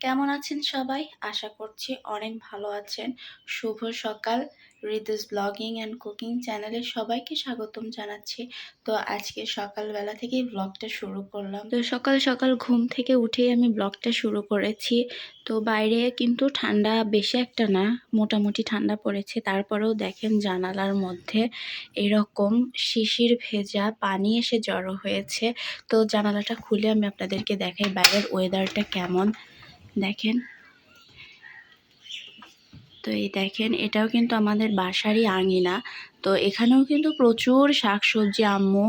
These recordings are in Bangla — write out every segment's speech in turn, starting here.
কেমন আছেন সবাই? আশা করছি অনেক ভালো আছেন। শুভ সকাল। রিদুস ব্লগিং অ্যান্ড কুকিং চ্যানেলে সবাইকে স্বাগতম জানাচ্ছি। তো আজকে সকালবেলা থেকেই ব্লগটা শুরু করলাম। তো সকাল সকাল ঘুম থেকে উঠেই আমি ব্লগটা শুরু করেছি। তো বাইরে কিন্তু ঠান্ডা বেশি একটা না, মোটামুটি ঠান্ডা পড়েছে। তারপরেও দেখেন জানালার মধ্যে এরকম শিশির ভেজা পানি এসে জড়ো হয়েছে। তো জানালাটা খুলে আমি আপনাদেরকে দেখাই বাইরের ওয়েদারটা কেমন। দেখেন। তো এই দেখেন, এটাও কিন্তু আমাদের বাসারই আঙিনা। তো এখানেও কিন্তু প্রচুর শাকসবজি আম্মু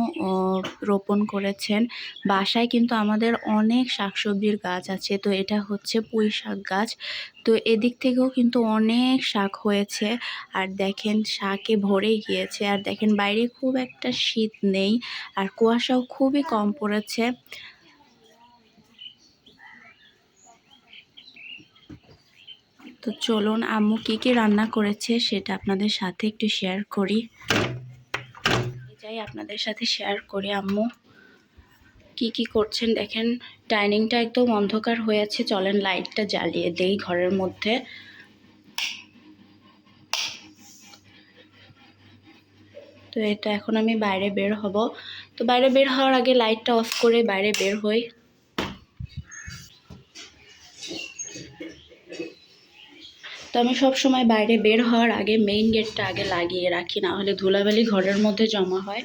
রোপণ করেছেন। বাসায় কিন্তু আমাদের অনেক শাকসবজির গাছ আছে। তো এটা হচ্ছে পুঁই শাক গাছ। তো এদিক থেকেও কিন্তু অনেক শাক হয়েছে। আর দেখেন, শাকে ভরে গিয়েছে। আর দেখেন, বাইরে খুব একটা শীত নেই। আর কুয়াশাও খুবই কম পড়েছে। তো চলুন আম্মু কী কী রান্না করেছে সেটা আপনাদের সাথে একটু শেয়ার করি। যাই আপনাদের সাথে শেয়ার করি আম্মু। কি কি করছেন দেখেন ডাইনিংটা একদম অন্ধকার হয়ে আছে, চলেন লাইটটা জ্বালিয়ে দেই ঘরের মধ্যে। তো এটা এখন আমি বাইরে বের হব। তো বাইরে বের হওয়ার আগে লাইটটা অফ করে বাইরে বের হই। তো আমি সব সময় বাইরে বের হওয়ার আগে মেইন গেটটা আগে লাগিয়ে রাখি না হলে ধুলাবালি ঘরের মধ্যে জমা হয়।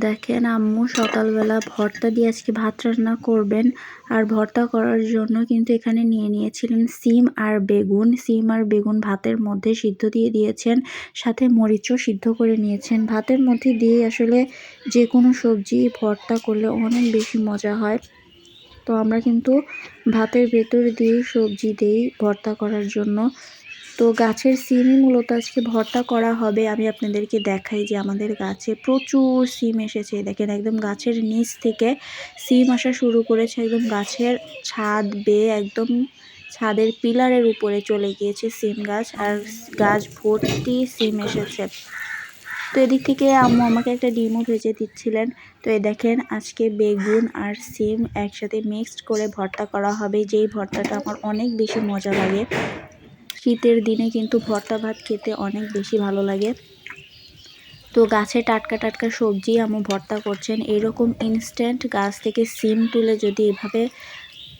দেখেন আম্মু, সকালবেলা ভর্তা দিয়ে আজকে ভাত রান্না করবেন। আর ভর্তা করার জন্য কিন্তু এখানে নিয়ে নিয়েছিলেন সিম আর বেগুন। সিম আর বেগুন ভাতের মধ্যে সিদ্ধ দিয়ে দিয়েছেন, সাথে মরিচও সিদ্ধ করে নিয়েছেন। ভাতের মধ্যে দিয়ে আসলে যে কোনো সবজি ভর্তা করলে অনেক বেশি মজা হয়। তো আমরা কিন্তু ভাতের ভেতর দিয়ে সবজি দেই ভর্তা করার জন্য তো গাছের সিমই মূলত আজকে ভর্তা করা হবে। আমি আপনাদেরকে দেখাই যে আমাদের গাছে প্রচুর সিম এসেছে। দেখেন একদম গাছের নিচ থেকে সিম আসা শুরু করেছে। একদম গাছের ছাদ বেয়ে একদম ছাদের পিলারের উপরে চলে গিয়েছে সিম গাছ। আর গাছ ভর্তি সিম এসেছে। তো এদিক থেকে আম্মু আমাকে একটা ডিমও ভেজে দিচ্ছিলেন। তো এ দেখেন আজকে বেগুন আর সিম একসাথে মিক্সড করে ভর্তা করা হবে। যেই ভর্তাটা আমার অনেক বেশি মজা লাগে। শীতের দিনে কিন্তু ভর্তা ভাত খেতে অনেক বেশি ভালো লাগে। তো গাছে টাটকা টাটকা সবজি আমু ভর্তা করছেন। এরকম ইনস্ট্যান্ট গাছ থেকে সিম তুলে যদি এভাবে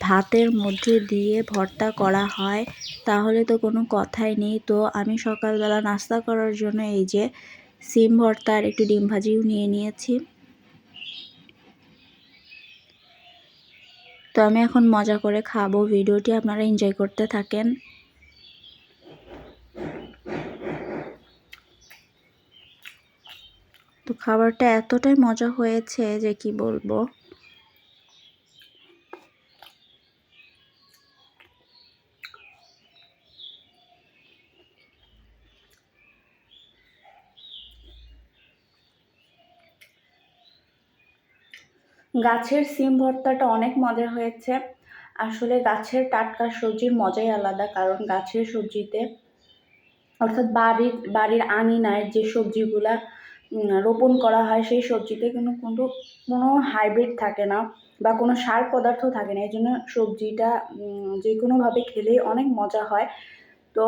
ভাতের মধ্যে দিয়ে ভর্তা করা হয়, তাহলে তো কোনো কথাই নেই। তো আমি সকালবেলা নাস্তা করার জন্য এই যে সিম ভর্তা আর একটু ডিম ভাজিও নিয়ে নিয়েছি। তো আমি এখন মজা করে খাব। ভিডিওটি আপনারা এনজয় করতে থাকেন। তো খাবারটা এতটাই মজা হয়েছে যে কি বলব? গাছের সিম ভর্তাটা অনেক মজা হয়েছে। আসলে গাছের টাটকা সবজির মজাই আলাদা, কারণ গাছের সবজিতে অর্থাৎ বাড়ির বাড়ির আঙিনায় যে সবজিগুলা রোপণ করা হয় সেই সবজিতে কিন্তু কিন্তু কোনো হাইব্রিড থাকে না বা কোনো সার পদার্থ থাকে না। এই জন্য সবজিটা যে কোনোভাবে খেলেই অনেক মজা হয়। তো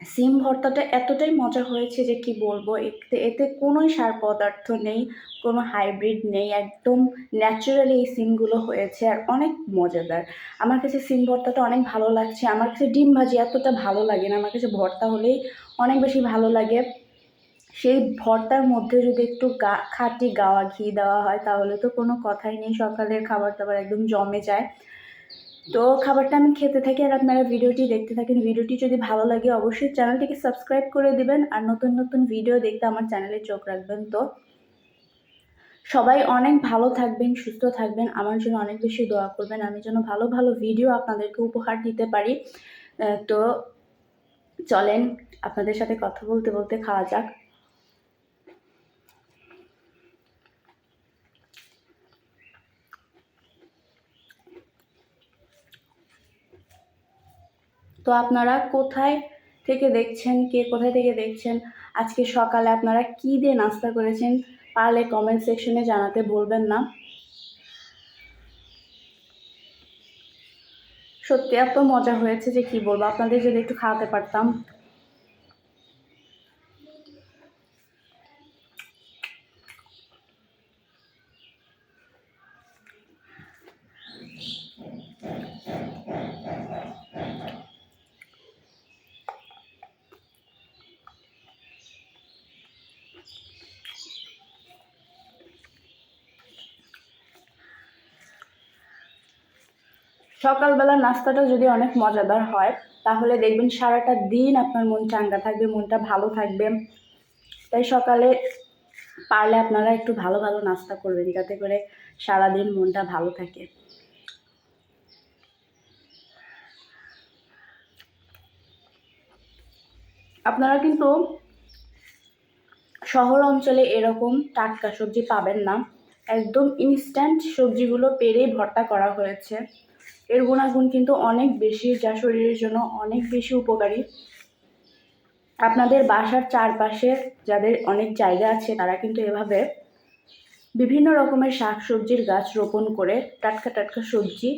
সিম ভর্তাটা এতটাই মজা হয়েছে যে কি বলব, এতে এতে কোনোই সার পদার্থ নেই, কোনো হাইব্রিড নেই, একদম ন্যাচারালি এই সিমগুলো হয়েছে আর অনেক মজাদার। আমার কাছে সিম ভর্তাটা অনেক ভালো লাগছে। আমার কাছে ডিম ভাজি এতটা ভালো লাগে না। আমার কাছে ভর্তা হলেই অনেক বেশি ভালো লাগে। সেই ভর্তার মধ্যে যদি একটু গা, খাঁটি গাওয়া ঘি দেওয়া হয়, তাহলে তো কোনো কথাই নেই। সকালের খাবার দাবার একদম জমে যায়। তো খাবারটা আমি খেতে থাকি আর আপনারা ভিডিওটি দেখতে থাকেন। ভিডিওটি যদি ভালো লাগে, অবশ্যই চ্যানেলটিকে সাবস্ক্রাইব করে দিবেন আর নতুন নতুন ভিডিও দেখতে আমার চ্যানেলে চোখ রাখবেন। তো সবাই অনেক ভালো থাকবেন, সুস্থ থাকবেন। আমার জন্য অনেক বেশি দোয়া করবেন। আমি যেন ভালো ভালো ভিডিও আপনাদেরকে উপহার দিতে পারি। তো চলেন, আপনাদের সাথে কথা বলতে বলতে খাওয়া যাক। তো আপনারা কোথায় থেকে দেখছেন? কে কোথায় থেকে দেখছেন? আজকে সকালে আপনারা কী দিয়ে নাস্তা করেছেন? পারলে কমেন্ট সেকশনে জানাতে বলবেন না। সত্যি এত মজা হয়েছে যে কি বলব? আপনাদের যদি একটু খাওয়াতে পারতাম। সকালবেলা নাস্তাটা যদি অনেক মজাদার হয়, তাহলে দেখবেন সারাটা দিন আপনার মন চাঙ্গা থাকবে, মনটা ভালো থাকবে। তাই সকালে পারলে আপনারা একটু ভালো ভালো নাস্তা করবেন, যাতে করে সারাদিন মনটা ভালো থাকে। আপনারা কিন্তু শহর অঞ্চলে এরকম টাটকা সবজি পাবেন না। একদম ইনস্ট্যান্ট সবজিগুলো পেরেই ভর্তা করা হয়েছে। এর গুণাগুণ কিন্তু অনেক বেশি, যা শরীরের জন্য অনেক বেশি উপকারী। আপনাদের বাসার চারপাশে যাদের অনেক জায়গা আছে, তারা কিন্তু এভাবে বিভিন্ন রকমের শাক সবজির গাছ রোপণ করে টাটকা টাটকা সবজি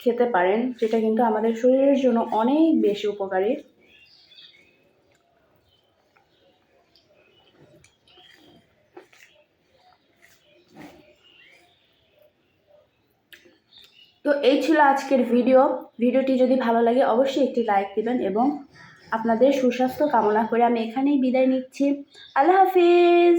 খেতে পারেন, যেটা কিন্তু আমাদের শরীরের জন্য অনেক বেশি উপকারী। তো এই ছিল আজকের ভিডিও। ভিডিওটি যদি ভালো লাগে, অবশ্যই একটি লাইক দেবেন এবং আপনাদের সুস্বাস্থ্য কামনা করে আমি এখানেই বিদায় নিচ্ছি। আল্লাহ হাফিজ!